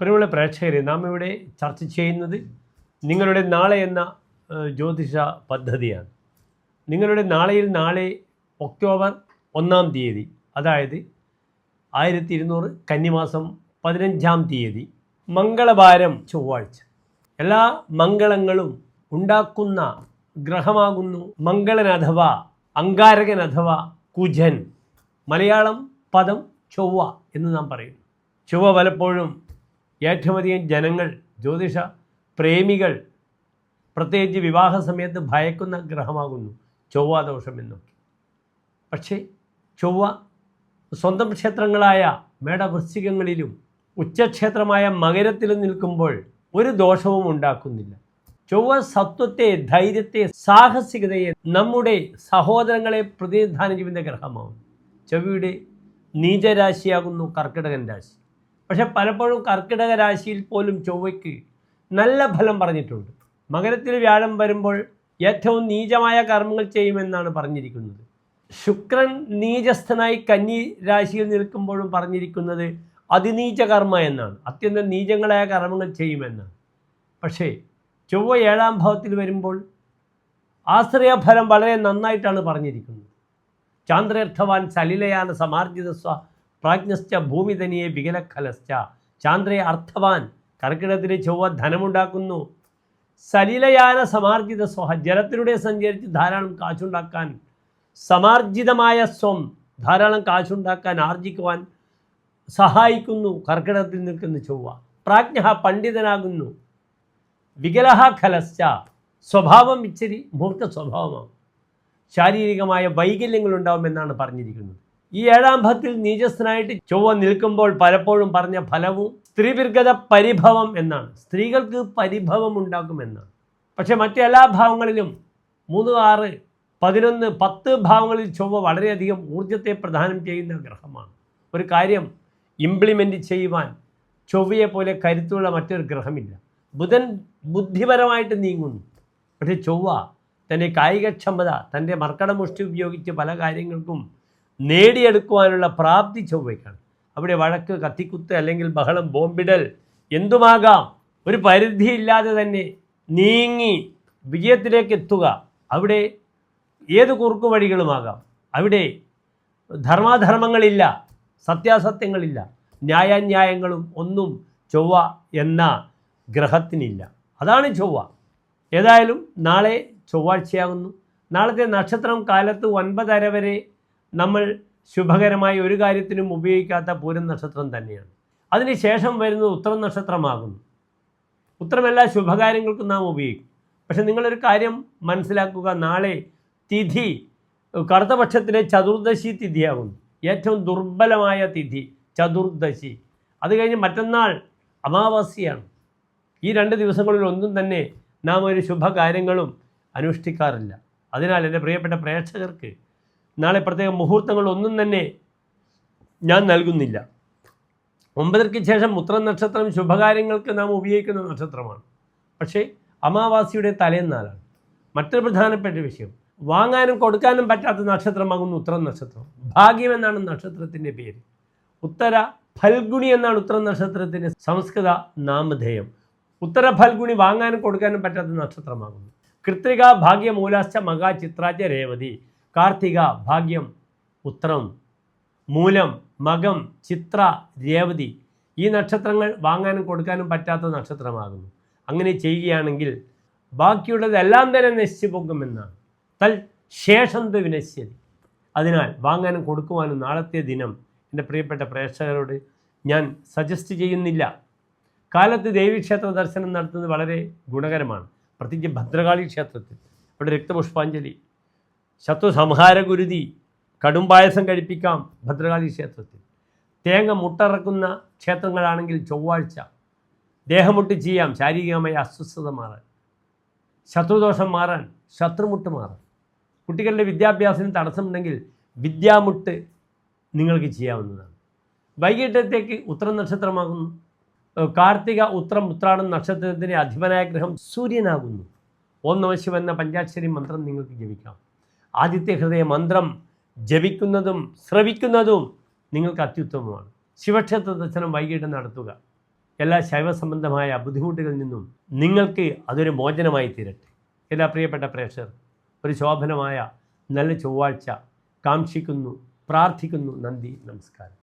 പ്രിയമുള്ള പ്രേക്ഷകരെ നാം ഇവിടെ ചർച്ച ചെയ്യുന്നത് നിങ്ങളുടെ നാളെ എന്ന ജ്യോതിഷ പദ്ധതിയാണ്. നിങ്ങളുടെ നാളെയിൽ നാളെ ഒക്ടോബർ ഒന്നാം തീയതി അതായത് ആയിരത്തി ഇരുന്നൂറ് കന്നിമാസം പതിനഞ്ചാം തീയതി മംഗളവാരം ചൊവ്വാഴ്ച. എല്ലാ മംഗളങ്ങളും ഉണ്ടാക്കുന്ന ഗ്രഹമാകുന്നു മംഗളൻ അഥവാ അങ്കാരകൻ അഥവാ കുജൻ. മലയാളം പദം ചൊവ്വ എന്ന് നാം പറയും ചൊവ്വ പലപ്പോഴും ഏറ്റവും അധികം ജനങ്ങൾ ജ്യോതിഷ പ്രേമികൾ പ്രത്യേകിച്ച് വിവാഹ സമയത്ത് ഭയക്കുന്ന ഗ്രഹമാകുന്നു. ചൊവ്വാദോഷം എന്നൊക്കെ പക്ഷേ ചൊവ്വ സ്വന്തം ക്ഷേത്രങ്ങളായ മേടവൃശ്ചികങ്ങളിലും ഉച്ചക്ഷേത്രമായ മകരത്തിലും നിൽക്കുമ്പോൾ ഒരു ദോഷവും ഉണ്ടാക്കുന്നില്ല. ചൊവ്വ സത്വത്തെ ധൈര്യത്തെ സാഹസികതയെ നമ്മുടെ സഹോദരങ്ങളെ പ്രതിനിധാനം ചെയ്യുന്ന ഗ്രഹമാകുന്നു. ചൊവ്വയുടെ നീചരാശിയാകുന്നു കർക്കിടകൻ രാശി. പക്ഷെ പലപ്പോഴും കർക്കിടക രാശിയിൽ പോലും ചൊവ്വയ്ക്ക് നല്ല ഫലം പറഞ്ഞിട്ടുണ്ട്. മകരത്തിൽ വ്യാഴം വരുമ്പോൾ ഏറ്റവും നീചമായ കർമ്മങ്ങൾ ചെയ്യുമെന്നാണ് പറഞ്ഞിരിക്കുന്നത്. ശുക്രൻ നീചസ്ഥനായി കന്നി രാശിയിൽ നിൽക്കുമ്പോഴും പറഞ്ഞിരിക്കുന്നത് അതിനീച കർമ്മ എന്നാണ്. അത്യന്തം നീചങ്ങളായ കർമ്മങ്ങൾ ചെയ്യുമെന്നാണ്. പക്ഷേ ചൊവ്വ ഏഴാം ഭാവത്തിൽ വരുമ്പോൾ ആശ്രയഫലം വളരെ നന്നായിട്ടാണ് പറഞ്ഞിരിക്കുന്നത്. ചാന്ദ്രർത്ഥവാൻ സലിലയാന സമാർജിത സ്വ പ്രാജ്ഞശ്ച ഭൂമിതനിയെ വികലഖലശ്ച. ചാന്ദ്രയെ അർത്ഥവാൻ. കർക്കിടത്തിന് ചൊവ്വ ധനമുണ്ടാക്കുന്നു. സലിലയാന സമാർജിത സ്വഹ. ജലത്തിലൂടെ സഞ്ചരിച്ച് ധാരാളം കാശുണ്ടാക്കാൻ. സമാർജിതമായ സ്വം. ധാരാളം കാശുണ്ടാക്കാൻ ആർജിക്കുവാൻ സഹായിക്കുന്നു. കർക്കിടകത്തിൽ നിൽക്കുന്ന ചൊവ്വ. പ്രാജ്ഞ പണ്ഡിതനാകുന്നു. വികലഹ ഖലശ്ച. സ്വഭാവം ഇച്ചിരി മൂർഖ സ്വഭാവമാണ്. ശാരീരികമായ വൈകല്യങ്ങൾ ഉണ്ടാവുമെന്നാണ് പറഞ്ഞിരിക്കുന്നത്. ഈ ഏഴാം ഭത്തിൽ നീചസ്ഥനായിട്ട് ചൊവ്വ നിൽക്കുമ്പോൾ പലപ്പോഴും പറഞ്ഞ ഫലവും സ്ത്രീവിർഗത പരിഭവം എന്നാണ്. സ്ത്രീകൾക്ക് പരിഭവം ഉണ്ടാക്കുമെന്നാണ് പക്ഷേ മറ്റെല്ലാ ഭാവങ്ങളിലും മൂന്ന് ആറ് പതിനൊന്ന് പത്ത് ഭാവങ്ങളിൽ ചൊവ്വ വളരെയധികം ഊർജത്തെ പ്രദാനം ചെയ്യുന്ന ഗ്രഹമാണ്. ഒരു കാര്യം ഇംപ്ലിമെന്റ് ചെയ്യുവാൻ ചൊവ്വയെ പോലെ കരുത്തുള്ള മറ്റൊരു ഗ്രഹമില്ല. ബുധൻ ബുദ്ധിപരമായിട്ട് നീങ്ങുന്നു. പക്ഷേ ചൊവ്വ തന്റെ കായികക്ഷമത തന്റെ മർക്കടമുഷ്ടി ഉപയോഗിച്ച് പല കാര്യങ്ങൾക്കും നേടിയെടുക്കുവാനുള്ള പ്രാപ്തി ചൊവ്വയ്ക്കാണ്. അവിടെ വഴക്ക് കത്തിക്കുത്ത് അല്ലെങ്കിൽ ബഹളം ബോംബിടൽ എന്തുമാകാം? ഒരു പരിധിയില്ലാതെ തന്നെ നീങ്ങി വിജയത്തിലേക്ക് എത്തുക. അവിടെ ഏത് കുറുക്കു വഴികളുമാകാം? അവിടെ ധർമാധർമ്മങ്ങളില്ല സത്യാസത്യങ്ങളില്ല ന്യായാന്യായങ്ങളും ഒന്നും ചൊവ്വ എന്ന ഗ്രഹത്തിനില്ല. അതാണ് ചൊവ്വ. ഏതായാലും നാളെ ചൊവ്വാഴ്ചയാകുന്നു. നാളത്തെ നക്ഷത്രം കാലത്ത് ഒൻപതര വരെ നമ്മൾ ശുഭകരമായി ഒരു കാര്യത്തിനും ഉപയോഗിക്കാത്ത പൂരം നക്ഷത്രം തന്നെയാണ്. അതിനുശേഷം വരുന്നത് ഉത്തരം നക്ഷത്രമാകുന്നു. ഉത്തരമെല്ലാ ശുഭകാര്യങ്ങൾക്കും നാം ഉപയോഗിക്കും. പക്ഷെ നിങ്ങളൊരു കാര്യം മനസ്സിലാക്കുക നാളെ തിഥി കറുത്തപക്ഷത്തിലെ ചതുർദശി തിഥിയാകുന്നു. ഏറ്റവും ദുർബലമായ തിഥി ചതുർദശി. അത് കഴിഞ്ഞ് മറ്റന്നാൾ അമാവാസ്യയാണ്. ഈ രണ്ട് ദിവസങ്ങളിൽ ഒന്നും തന്നെ നാം ഒരു ശുഭകാര്യങ്ങളും അനുഷ്ഠിക്കാറില്ല. അതിനാൽ എന്റെ പ്രിയപ്പെട്ട പ്രേക്ഷകർക്ക് നാളെ പ്രത്യേക മുഹൂർത്തങ്ങളൊന്നും തന്നെ ഞാൻ നൽകുന്നില്ല. ഒമ്പതരയ്ക്ക് ശേഷം മുത്ര നക്ഷത്രം ശുഭകാര്യങ്ങൾക്ക് നാം ഉപയോഗിക്കുന്ന നക്ഷത്രമാണ്. പക്ഷേ അമാവാസിയുടെ തലേന്നാലാണ്. മറ്റൊരു പ്രധാനപ്പെട്ട വിഷയം വാങ്ങാനും കൊടുക്കാനും പറ്റാത്ത നക്ഷത്രമാകുന്നു ഉത്തരം നക്ഷത്രം. ഭാഗ്യം എന്നാണ് നക്ഷത്രത്തിന്റെ പേര്. ഉത്തര ഫൽഗുണി എന്നാണ് ഉത്തര നക്ഷത്രത്തിന്റെ സംസ്കൃത നാമധേയം. ഉത്തര ഫൽഗുണി വാങ്ങാനും കൊടുക്കാനും പറ്റാത്ത നക്ഷത്രമാകുന്നു. കൃത്രിക ഭാഗ്യമൂലാശ്ച മകാ ചിത്രാജ രേവതി. കാർത്തിക ഭാഗ്യം ഉത്രം മൂലം മകം ചിത്ര രേവതി. ഈ നക്ഷത്രങ്ങൾ വാങ്ങാനും കൊടുക്കാനും പറ്റാത്ത നക്ഷത്രമാകുന്നു. അങ്ങനെ ചെയ്യുകയാണെങ്കിൽ ബാക്കിയുള്ളതെല്ലാം തന്നെ നശിച്ചു പോകുമെന്നാണ്. തൽ ശേഷം വിനശ്യതി. അതിനാൽ വാങ്ങാനും കൊടുക്കുവാനും നാളത്തെ ദിനം എന്റെ പ്രിയപ്പെട്ട പ്രേക്ഷകരോട് ഞാൻ സജസ്റ്റ് ചെയ്യുന്നില്ല. കാലത്ത് ദേവീക്ഷേത്ര ദർശനം നടത്തുന്നത് വളരെ ഗുണകരമാണ്. പ്രത്യേകിച്ച് ഭദ്രകാളി ക്ഷേത്രത്തിൽ. അവിടെ രക്തപുഷ്പാഞ്ജലി ശത്രു സംഹാര ഗുരുതി കടുംപായസം കഴിപ്പിക്കാം ഭദ്രകാളി ക്ഷേത്രത്തിൽ. തേങ്ങ മുട്ടറക്കുന്ന ക്ഷേത്രങ്ങളാണെങ്കിൽ ചൊവ്വാഴ്ച ദേഹമുട്ട് ചെയ്യാം ശാരീരികമായ അസ്വസ്ഥത മാറാൻ. ശത്രുദോഷം മാറാൻ ശത്രുമുട്ട് മാറാൻ. കുട്ടികളുടെ വിദ്യാഭ്യാസത്തിന് തടസ്സമുണ്ടെങ്കിൽ വിദ്യാമുട്ട് നിങ്ങൾക്ക് ചെയ്യാവുന്നതാണ്. വൈകിട്ടത്തേക്ക് ഉത്തരം നക്ഷത്രമാകുന്നു. കാർത്തിക ഉത്രം ഉത്രാടം നക്ഷത്രത്തിന്റെ അധിപനായ ഗ്രഹം സൂര്യനാകുന്നു. ഓം നമശിവ എന്ന പഞ്ചാക്ഷരി മന്ത്രം നിങ്ങൾക്ക് ജപിക്കാം. ആദിത്യ ഹൃദയ മന്ത്രം ജപിക്കുന്നതും ശ്രവിക്കുന്നതും നിങ്ങൾക്ക് അത്യുത്തമമാണ്. ശിവക്ഷേത്ര ദർശനം വൈകിട്ട് നടത്തുക. എല്ലാ ശൈവ സംബന്ധമായ ബുദ്ധിമുട്ടുകളിൽ നിന്നും നിങ്ങൾക്ക് അതൊരു മോചനമായി തീരട്ടെ. എല്ലാ പ്രിയപ്പെട്ട പ്രേക്ഷകർ ഒരു ശോഭനമായ നല്ല ചൊവ്വാഴ്ച കാക്ഷിക്കുന്നു പ്രാർത്ഥിക്കുന്നു. നന്ദി നമസ്കാരം.